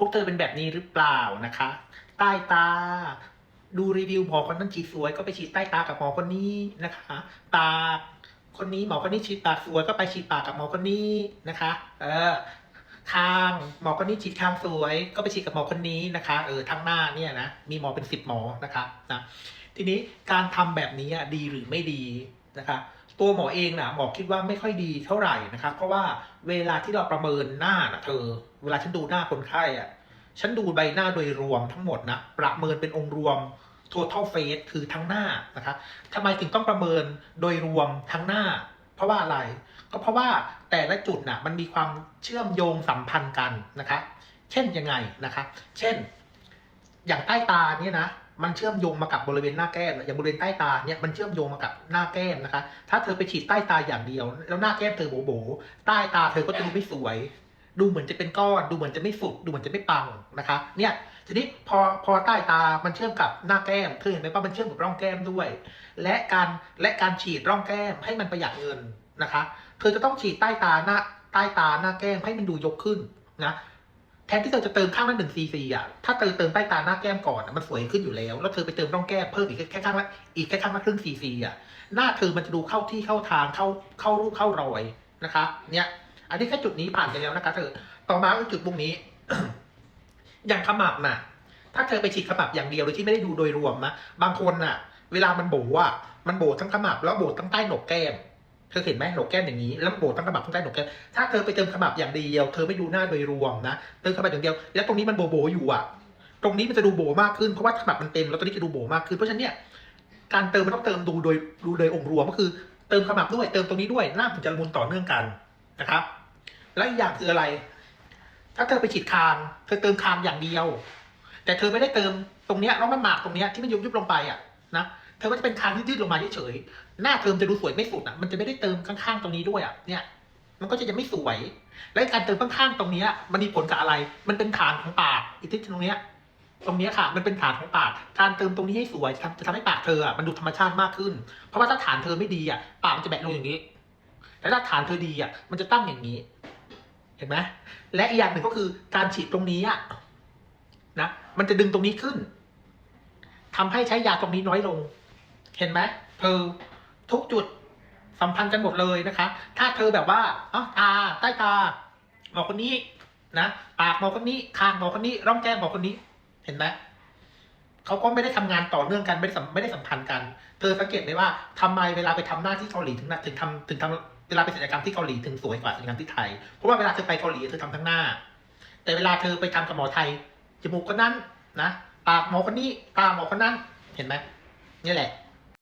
พวกเธอเป็นแบบนี้หรือเปล่านะคะ ใต้ตา ดูรีวิวหมอคนนั้นฉีดสวยก็ไปฉีดใต้ตากับหมอคนนี้นะคะปาคนนี้หมอคนนี้ฉีดปากสวยก็ไปฉีดปากกับหมอคนนี้นะคะ เออคางหมอคนนี้ฉีดคางสวยก็ไปฉีดกับหมอคนนี้นะคะ เออทั้งหน้าเนี่ยนะมีหมอเป็นสิบหมอนะคะนะทีนี้การทำแบบนี้ดีหรือไม่ดี นะคะตัวหมอเองนะหมอคิดว่าไม่ค่อยดีเท่าไหร่นะครับ เพราะว่าเวลาที่เราประเมินหน้านะเธอ เวลาฉันดูหน้าคนไข้อะฉันดูใบหน้าโดยรวมทั้งหมดนะประเมินเป็นองค์รวม total face คือทั้งหน้านะครับทำไมถึงต้องประเมินโดยรวมทั้งหน้า เพราะว่าอะไร ก็เพราะว่าแต่ละจุดน่ะมันมีความเชื่อมโยงสัมพันธ์กันนะคะ เช่นยังไงนะคะ เช่น อย่างใต้ตาเนี่ยนะ มันเชื่อมโยงมากับบริเวณหน้าแก้มอย่างบริเวณใต้ตาเนี่ยมันเชื่อมโยงมากับหน้าแก้มนะคะ ถ้าเธอไปฉีดใต้ตาอย่างเดียว แล้วหน้าแก้มเธอโบโบใต้ตาเธอก็จะดูไม่สวย ดูเหมือนจะเป็นก้อนดูเหมือนจะไม่สุดดูเหมือนจะไม่ปังนะคะ เนี่ยทีนี้พอพอใต้ตา มันเชื่อมกับหน้าแก้มเธอเห็นไหมว่ามันเชื่อมกับร่องแก้มด้วย และการและการฉีดร่องแก้มให้มันประหยัดเงินนะคะ เธอจะต้องฉีดใต้ตาหน้าใต้ตาหน้าแก้มให้มันดูยกขึ้นนะ แทนที่เธอจะเติมข้างละหนึ่งซีซีอะ ถ้าเติมเติมใต้ตาหน้าแก้มก่อนอะมันสวยขึ้นอยู่แล้ว แล้วเธอไปเติมร่องแก้มเพิ่มอีกแค่ข้างละอีกแค่ข้างละครึ่งซีซีอะ หน้าเธอมันจะดูเข้าที่เข้าทางเข้าเข้ารูปเข้ารอยนะคะ เนี่ย อันนี้แค่จุดนี้ผ่านไปแล้วนะคะ เธอ ต่อมาก็จุดตรงนี้ อย่างขมับน่ะ ถ้าเธอไปฉีดขมับอย่างเดียวโดยที่ไม่ได้ดูโดยรวมนะ บางคนน่ะ เวลามันโบอะมันโบทั้งขมับแล้วโบทั้งใต้โหนกแก้ม เธอเห็นไหมหนกแก้มอย่างนี้แล้วโบทั้งขมับทั้งใต้หนกแก้มถ้าเธอไปเติมขมับอย่างเดียว เธอไม่ดูหน้าโดยรวมนะเติมขมับอย่างเดียว แล้วตรงนี้มันโบโบอยู่อะ ตรงนี้มันจะดูโบมากขึ้นเพราะว่าขมับมันเต็มแล้วตรงนี้จะดูโบมากขึ้นเพราะฉะนั้นเนี่ยการเติมมันต้องเติมดูโดยดูโดยองค์รวมก็คือ เติมขมับด้วยเติมตรงนี้ด้วยหน้าถึงจะมุนต่อเนื่องกันนะครับและอีกอย่างคืออะไร ถ้าเธอไปฉีดคาง เธอเติมคางอย่างเดียว แต่เธอไม่ได้เติมตรงเนี้ยร่องน้ำหมากตรงเนี้ยที่มันยุบยุบลงไปอะนะ เธอก็จะเป็นคางที่ยืดลงมาเฉยๆหน้าเธอมจะดูสวยไม่สุดอะ มันจะไม่ได้เติมข้างๆตรงนี้ด้วยอะ เนี่ย มันก็จะยังไม่สวย และการเติมข้างๆตรงนี้มันมีผลกับอะไร มันเป็นฐานของปากอีกที่ตรงเนี้ย ตรงเนี้ยค่ะ มันเป็นฐานของปาก การเติมตรงนี้ให้สวยจะทำจะทำให้ปากเธออะมันดูธรรมชาติมากขึ้น เพราะว่าถ้าฐานเธอไม่ดีอะ ปากมันจะแบะลงอย่างนี้ แต่ถ้าฐานเธอดีอะ มันจะตั้งอย่างนี้ เห็นไหมและอีกอย่างหนึ่งก็คือการฉีดตรงนี้อะนะ มันจะดึงตรงนี้ขึ้นทำให้ใช้ยาตรงนี้น้อยลง เห็นไหมเธอทุกจุดสัมพันธ์กันหมดเลยนะคะ ถ้าเธอแบบว่าอ๋อตาใต้ตาหมอคนนี้นะปากหมอคนนี้คางหมอคนนี้ร่องแก้มหมอคนนี้ เห็นไหมเขาก็ไม่ได้ทำงานต่อเนื่องกันไม่ได้สัมไม่ได้สัมพันธ์กัน เธอสังเกตไหมว่าทำไมเวลาไปทำหน้าที่เกาหลีถึงถึงทำถึงทำเวลาไปศัลยกรรมที่เกาหลีถึงสวยกว่าศัลยกรรมที่ไทยเพราะว่าเวลาเธอไปเกาหลีเธอทำทั้งหน้า แต่เวลาเธอไปทำกับหมอไทยจมูกคนนั้นนะปากหมอคนนี้ตาหมอคนนั้นเห็นไหมนี่แหละ